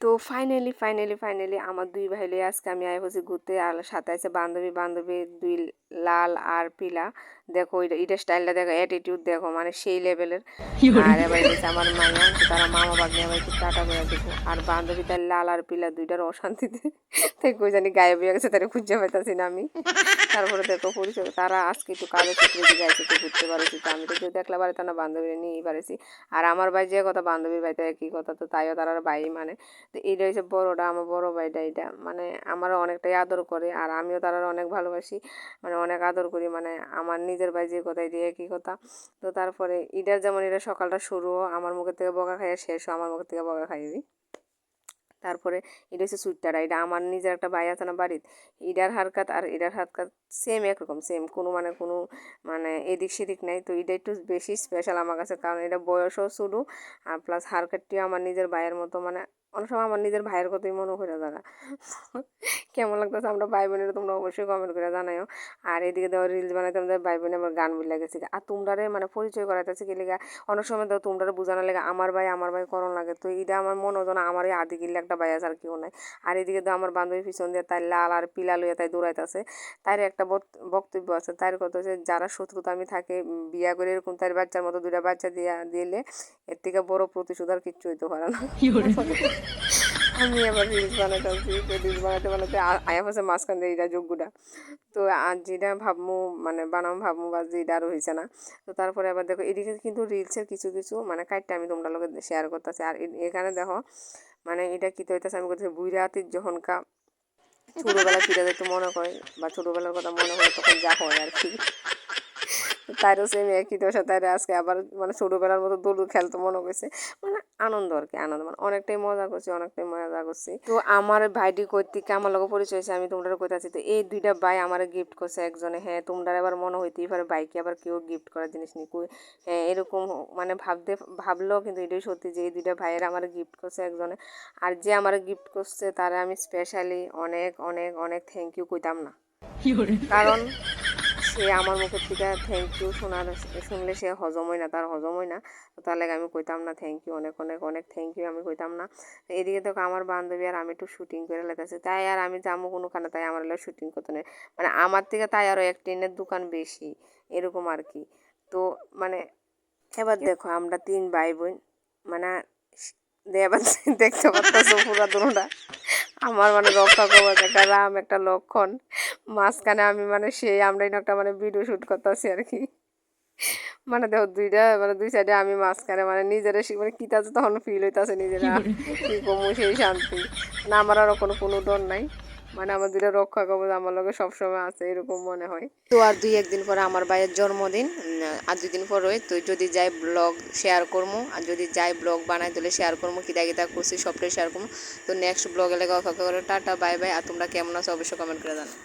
তো finally finally finally আমার দুই ভাই আজকে আমি আয় হচ্ছি ঘুরতে। আর সাথে আছে বান্ধবী বান্ধবী দুই লাল আর পিলা। দেখো এটা স্টাইলটা দেখো অ্যাটিটিউড দেখো মানে সেই লেভেলের আর এবার আমার তো তারা মামা বাগনি আবার একটু টাটা করে দেবো আর বান্ধবী তার লাল আর পিলা দুইটার অশান্তিতে। তাই কই জানি গায়েব হয়ে গেছে তারা খুঁজে পাইতাছি না আমি। তারপরে দেখো পরিচয় তারা আজকে একটু কাজের ক্ষেত্রে যাইছে একটু ঘুরতে পারেছি তো আমি তো কেউ দেখলে পারে না বান্ধবী নিয়েই পারেছি আর আমার ভাই যে কথা বান্ধবীর ভাইতে একই কথা তো তাইও তারা ভাই মানে। তো এইটা হচ্ছে বড়োটা আমার বড়ো ভাইটা এটা মানে আমারও অনেকটাই আদর করে আর আমিও তারা অনেক ভালোবাসি। মানে অনেক আদর করি মানে আমার নিজের ভাই যে কথাই দিয়ে একই কথা। তো তারপরে ইটার যেমন এটা সকালটা শুরু, আমার মুখের থেকে বকা খাইয়া শেষও আমার মুখের থেকে বকা খাইবি তারপরে এটা হচ্ছে সুইটারা এটা আমার নিজের একটা ভাই আছে না বাড়ির ইডার হারকাত আর ইডার হারকাত সেম একরকম সেম কোনো মানে কোনো মানে এদিক সেদিক নাই। তো এটা একটু বেশি স্পেশাল আমার কাছে, কারণ এটা বয়সও শুরু আর প্লাস হারকাটটিও আমার নিজের ভাইয়ের মতো মানে অনেক সময় আমার নিজের ভাইয়ের কথাই মনে করে জায়গা। কেমন লাগতেছে? আমরা ভাই বোনের তোমরা অবশ্যই কমেন্ট করে জানাইও আর এদিকে দেওয়া রিলস বানাইতে আমাদের ভাই বোনে আমার গান বিল লাগেছে আর তোমরারে মানে পরিচয় করাইতেছে কি লেগা? অনেক সময় দেখো তোমরা বোঝানো লাগে আমার ভাই আমার ভাই করণ লাগে। তো এটা আমার মনে হতো না আমার এই আদি গিল্লে একটা ভাই আছে আর কেউ নাই। আর এদিকে তো আমার বান্ধবী পিছন দিয়ে তাই লাল আর পিলা লইয়া তাই দৌড়াইতেছে। তার একটা বক্তব্য আছে তার কথা হচ্ছে যারা শত্রুতা আমি থাকে বিয়া করে এরকম তার বাচ্চার মতো দুইটা বাচ্চা দিয়া দিলে এর থেকে বড় প্রতিশোধ আর কিচ্ছু হইতে পারে না। আমি আবার রিলস বানাইতেছি তো রিলস বানাতে বানাতে আয়া হচ্ছে মাঝখান দিয়ে এটা যোগ্যটা। তো আর যেটা ভাবমু মানে বানাম ভাবমু বা যেটা আরও হয়েছে না, তো তারপরে আবার দেখো, এদিকে কিন্তু রিলসের কিছু কিছু মানে কাইটটা আমি তোমরা লোকের শেয়ার করতেছি। আর এখানে দেখো মানে এটা কী হইতেছে আমি করতেছি বুড়ি রাতির যখন কা ছোটোবেলা ফিরে যেতে মনে হয় বা ছোটোবেলার কথা মনে হয় তখন যা হয় আর কি। তারও সেম একই দশা তাই আজকে আবার মানে ছোটোবেলার মতো দোলু খেলতে মনে করছে মানে আনন্দ আর কি আনন্দ মানে অনেকটাই মজা করছি অনেকটাই মজা করছি। তো আমার ভাইটি কর্তৃক আমার লোক পরিচয় হয়েছে আমি তোমরা কইতাছি তো এই দুইটা ভাই আমার গিফট করছে একজনে। হ্যাঁ তোমরা এবার মনে হইতেই পারে বাইকে আবার কেউ গিফট করার জিনিস নিয়ে হ্যাঁ এরকম মানে ভাবতে ভাবলেও কিন্তু এটাই সত্যি যে এই দুইটা ভাইয়ের আমার গিফট করছে একজনে। আর যে আমার গিফট করছে তারা আমি স্পেশালি অনেক অনেক অনেক থ্যাংক ইউ কইতাম না। কারণ সে আমার মুখের থেকে থ্যাংক ইউ শোনার শুনলে সে হজম হয় না, তার হজম হয় না। তো তাহলে আমি কইতাম না থ্যাংক ইউ অনেক অনেক অনেক থ্যাংক ইউ আমি কইতাম না। এদিকে তো আমার বান্ধবী আর আমি একটু শুটিং করে লেগেছে তাই আর আমি যাব কোনোখানে, তাই আমার এলাকা শুটিং করতে নেই মানে আমার থেকে তাই আরও এক ট্রেনের দোকান বেশি, এরকম আর কি। তো মানে এবার দেখো আমরা তিন ভাই বোন মানে এবার দেখতে পাচ্ছ পুরা দুটা আমার মানে রক্ষা কবচ একটা রাম, একটা লক্ষণ। মাঝখানে আমি মানে সেই আমরা একটা মানে ভিডিও শ্যুট করতেছি আর কি। মানে দেখো দুইটা মানে দুই সাইডে আমি মাঝখানে মানে নিজেরা মানে কিতা তখন ফিল হইতেছে নিজেরা। কি কমু সেই শান্তি। না আমার আরও কোনো কোনো ডর নাই। মানে আমার দুইটা রক্ষা কবচ আমার লগে সবসময় আছে এরকম মনে হয়। তো আর দুই একদিন পরে আমার ভাইয়ের জন্মদিন আর দুই দিন পরে তো যদি যাই ব্লগ শেয়ার করব আর যদি যাই ব্লগ বানাই তাহলে শেয়ার করব কিতা কিতা করছি সবটাই শেয়ার করব তো নেক্সট ব্লগে লেগে অপেক্ষা করে টাটা বাই বাই আর তোমরা কেমন আছো অবশ্যই কমেন্ট করে জানো